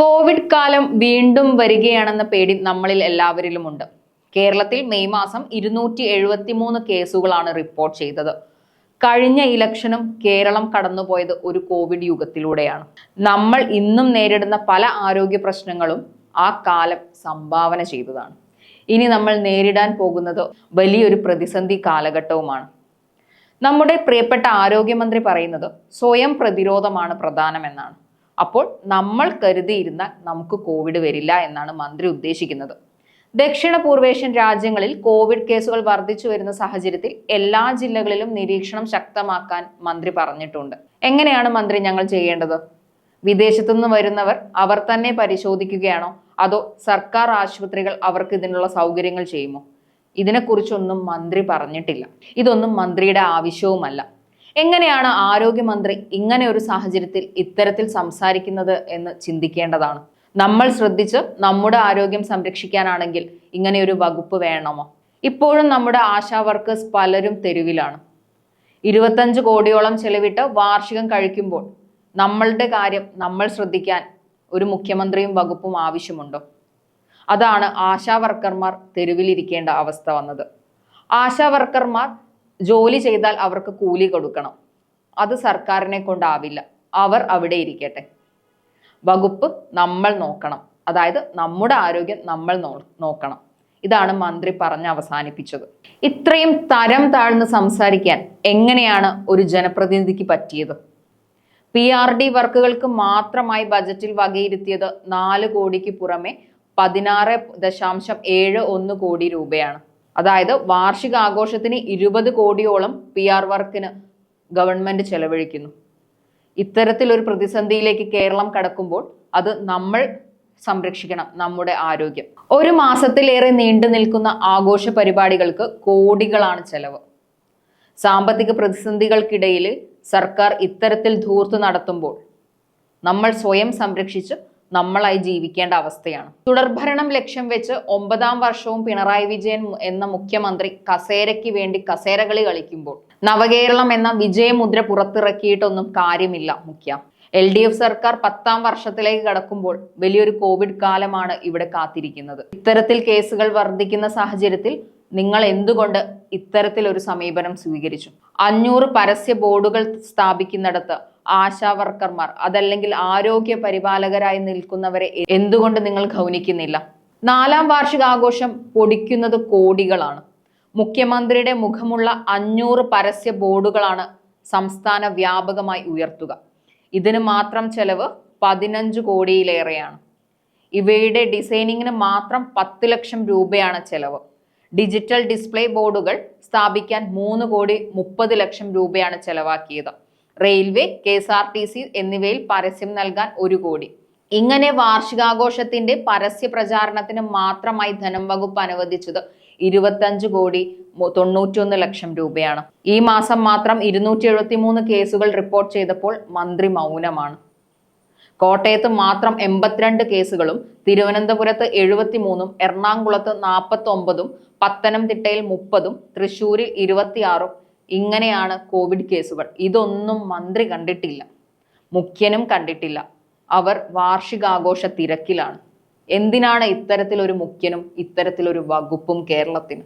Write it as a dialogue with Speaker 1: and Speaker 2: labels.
Speaker 1: Covid കാലം വീണ്ടും വരികയാണെന്ന പേടി നമ്മളിൽ എല്ലാവരിലുമുണ്ട്. കേരളത്തിൽ മെയ് മാസം ഇരുന്നൂറ്റി എഴുപത്തി മൂന്ന് കേസുകളാണ് റിപ്പോർട്ട് ചെയ്തത്. കഴിഞ്ഞ ഇലക്ഷനും കേരളം കടന്നുപോയത് ഒരു കോവിഡ് യുഗത്തിലൂടെയാണ്. നമ്മൾ ഇന്നും നേരിടുന്ന പല ആരോഗ്യ പ്രശ്നങ്ങളും ആ കാലം സംഭാവന ചെയ്തതാണ്. ഇനി നമ്മൾ നേരിടാൻ പോകുന്നത് വലിയൊരു പ്രതിസന്ധി കാലഘട്ടവുമാണ്. നമ്മുടെ പ്രിയപ്പെട്ട ആരോഗ്യമന്ത്രി പറയുന്നത് സ്വയം പ്രതിരോധമാണ് പ്രധാനമെന്നാണ്. അപ്പോൾ നമ്മൾ കരുതിയിരുന്നാൽ നമുക്ക് കോവിഡ് വരില്ല എന്നാണ് മന്ത്രി ഉദ്ദേശിക്കുന്നത്. ദക്ഷിണ പൂർവേഷ്യൻ രാജ്യങ്ങളിൽ കോവിഡ് കേസുകൾ വർദ്ധിച്ചു വരുന്ന സാഹചര്യത്തിൽ എല്ലാ ജില്ലകളിലും നിരീക്ഷണം ശക്തമാക്കാൻ മന്ത്രി പറഞ്ഞിട്ടുണ്ട്. എങ്ങനെയാണ് മന്ത്രി ഞങ്ങൾ ചെയ്യേണ്ടത്? വിദേശത്തുനിന്ന് വരുന്നവർ അവർ തന്നെ പരിശോധിക്കുകയാണോ? അതോ സർക്കാർ ആശുപത്രികൾ അവർക്ക് ഇതിനുള്ള സൗകര്യങ്ങൾ ചെയ്യുമോ? ഇതിനെക്കുറിച്ചൊന്നും മന്ത്രി പറഞ്ഞിട്ടില്ല. ഇതൊന്നും മന്ത്രിയുടെ ആവശ്യവുമല്ല. എങ്ങനെയാണ് ആരോഗ്യമന്ത്രി ഇങ്ങനെ ഒരു സാഹചര്യത്തിൽ ഇത്തരത്തിൽ സംസാരിക്കുന്നത് എന്ന് ചിന്തിക്കേണ്ടതാണ്? നമ്മൾ ശ്രദ്ധിച്ച് നമ്മുടെ ആരോഗ്യം സംരക്ഷിക്കാനാണെങ്കിൽ ഇങ്ങനെ ഒരു വകുപ്പ് വേണമോ? ഇപ്പോഴും നമ്മുടെ ആശാ വർക്കേഴ്സ് പലരും തെരുവിലാണ്. ഇരുപത്തഞ്ച് കോടിയോളം ചെലവിട്ട് വാർഷികം കഴിക്കുമ്പോൾ നമ്മളുടെ കാര്യം നമ്മൾ ശ്രദ്ധിക്കാൻ ഒരു മുഖ്യമന്ത്രിയും വകുപ്പും ആവശ്യമുണ്ടോ? അതാണ് ആശാ വർക്കർമാർ തെരുവിലിരിക്കേണ്ട അവസ്ഥ വന്നത്. ആശാ വർക്കർമാർ ജോലി ചെയ്താൽ അവർക്ക് കൂലി കൊടുക്കണം. അത് സർക്കാരിനെ കൊണ്ടാവില്ല. അവർ അവിടെ ഇരിക്കട്ടെ. വകുപ്പ് നമ്മൾ നോക്കണം. അതായത് നമ്മുടെ ആരോഗ്യം നമ്മൾ നോക്കണം. ഇതാണ് മന്ത്രി പറഞ്ഞ് അവസാനിപ്പിച്ചത്. ഇത്രയും തരം താഴ്ന്ന് സംസാരിക്കാൻ എങ്ങനെയാണ് ഒരു ജനപ്രതിനിധിക്ക് പറ്റിയത്? പി ആർ ഡി വർക്കുകൾക്ക് മാത്രമായി ബജറ്റിൽ വകയിരുത്തിയത് നാല് കോടിക്ക് പുറമെ പതിനാറ് ദശാംശം ഏഴ് ഒന്ന് കോടി രൂപയാണ്. അതായത് വാർഷിക ആഘോഷത്തിന് ഇരുപത് കോടിയോളം പി ആർ വർക്കിന് ഗവൺമെന്റ് ചെലവഴിക്കുന്നു. ഇത്തരത്തിലൊരു പ്രതിസന്ധിയിലേക്ക് കേരളം കടക്കുമ്പോൾ അത് നമ്മൾ സംരക്ഷിക്കണം നമ്മുടെ ആരോഗ്യം. ഒരു മാസത്തിലേറെ നീണ്ടു നിൽക്കുന്ന ആഘോഷ പരിപാടികൾക്ക് കോടികളാണ് ചെലവ്. സാമ്പത്തിക പ്രതിസന്ധികൾക്കിടയിൽ സർക്കാർ ഇത്തരത്തിൽ ധൂർത്ത് നടത്തുമ്പോൾ നമ്മൾ സ്വയം സംരക്ഷിച്ച് നമ്മളായി ജീവിക്കേണ്ട അവസ്ഥയാണ്. തുടർഭരണം ലക്ഷ്യം വെച്ച് ഒമ്പതാം വർഷവും പിണറായി വിജയൻ എന്ന മുഖ്യമന്ത്രി കസേരയ്ക്ക് വേണ്ടി കസേരകളി കളിക്കുമ്പോൾ നവകേരളം എന്ന വിജയമുദ്ര പുറത്തിറക്കിയിട്ടൊന്നും കാര്യമില്ല മുഖ്യ. എൽ ഡി എഫ് സർക്കാർ പത്താം വർഷത്തിലേക്ക് കടക്കുമ്പോൾ വലിയൊരു കോവിഡ് കാലമാണ് ഇവിടെ കാത്തിരിക്കുന്നത്. ഇത്തരത്തിൽ കേസുകൾ വർദ്ധിക്കുന്ന സാഹചര്യത്തിൽ നിങ്ങൾ എന്തുകൊണ്ട് ഇത്തരത്തിൽ ഒരു സമീപനം സ്വീകരിച്ചു? അഞ്ഞൂറ് പരസ്യ ബോർഡുകൾ സ്ഥാപിക്കുന്നിടത്ത് ആശാ വർക്കർമാർ അതല്ലെങ്കിൽ ആരോഗ്യ പരിപാലകരായി നിൽക്കുന്നവരെ എന്തുകൊണ്ട് നിങ്ങൾ ഗൗനിക്കുന്നില്ല നാലാം വാർഷികാഘോഷം പൊടിക്കുന്നത് കോടികളാണ്. മുഖ്യമന്ത്രിയുടെ മുഖമുള്ള അഞ്ഞൂറ് പരസ്യ ബോർഡുകളാണ് സംസ്ഥാന വ്യാപകമായി ഉയർത്തുക. ഇതിന് മാത്രം ചെലവ് പതിനഞ്ച് കോടിയിലേറെയാണ്. ഇവയുടെ ഡിസൈനിങ്ങിന് മാത്രം പത്ത് ലക്ഷം രൂപയാണ് ചെലവ്. ഡിജിറ്റൽ ഡിസ്പ്ലേ ബോർഡുകൾ സ്ഥാപിക്കാൻ മൂന്ന് കോടി മുപ്പത് ലക്ഷം രൂപയാണ് ചെലവാക്കിയത്. Railway K S R T C എന്നിവയിൽ പരസ്യം നൽകാൻ ഒരു കോടി. ഇങ്ങനെ വാർഷികാഘോഷത്തിന്റെ പരസ്യ പ്രചാരണത്തിന് മാത്രമായി ധനം വകുപ്പ് അനുവദിച്ചത് ഇരുപത്തഞ്ച് കോടി തൊണ്ണൂറ്റിയൊന്ന് ലക്ഷം രൂപയാണ്. ഈ മാസം മാത്രം ഇരുന്നൂറ്റി എഴുപത്തി മൂന്ന് കേസുകൾ റിപ്പോർട്ട് ചെയ്തപ്പോൾ മന്ത്രി മൗനമാണ്. കോട്ടയത്ത് മാത്രം എൺപത്തിരണ്ട് കേസുകളും തിരുവനന്തപുരത്ത് എഴുപത്തിമൂന്നും എറണാകുളത്ത് നാൽപ്പത്തി ഒമ്പതും പത്തനംതിട്ടയിൽ മുപ്പതും തൃശ്ശൂരിൽ ഇരുപത്തിയാറും ഇങ്ങനെയാണ് കോവിഡ് കേസുകൾ. ഇതൊന്നും മന്ത്രി കണ്ടിട്ടില്ല. മുഖ്യനും കണ്ടിട്ടില്ല. അവർ വാർഷികാഘോഷ തിരക്കിലാണ്. എന്തിനാണ് ഇത്തരത്തിലൊരു മുഖ്യനും ഇത്തരത്തിലൊരു വകുപ്പും കേരളത്തിന്?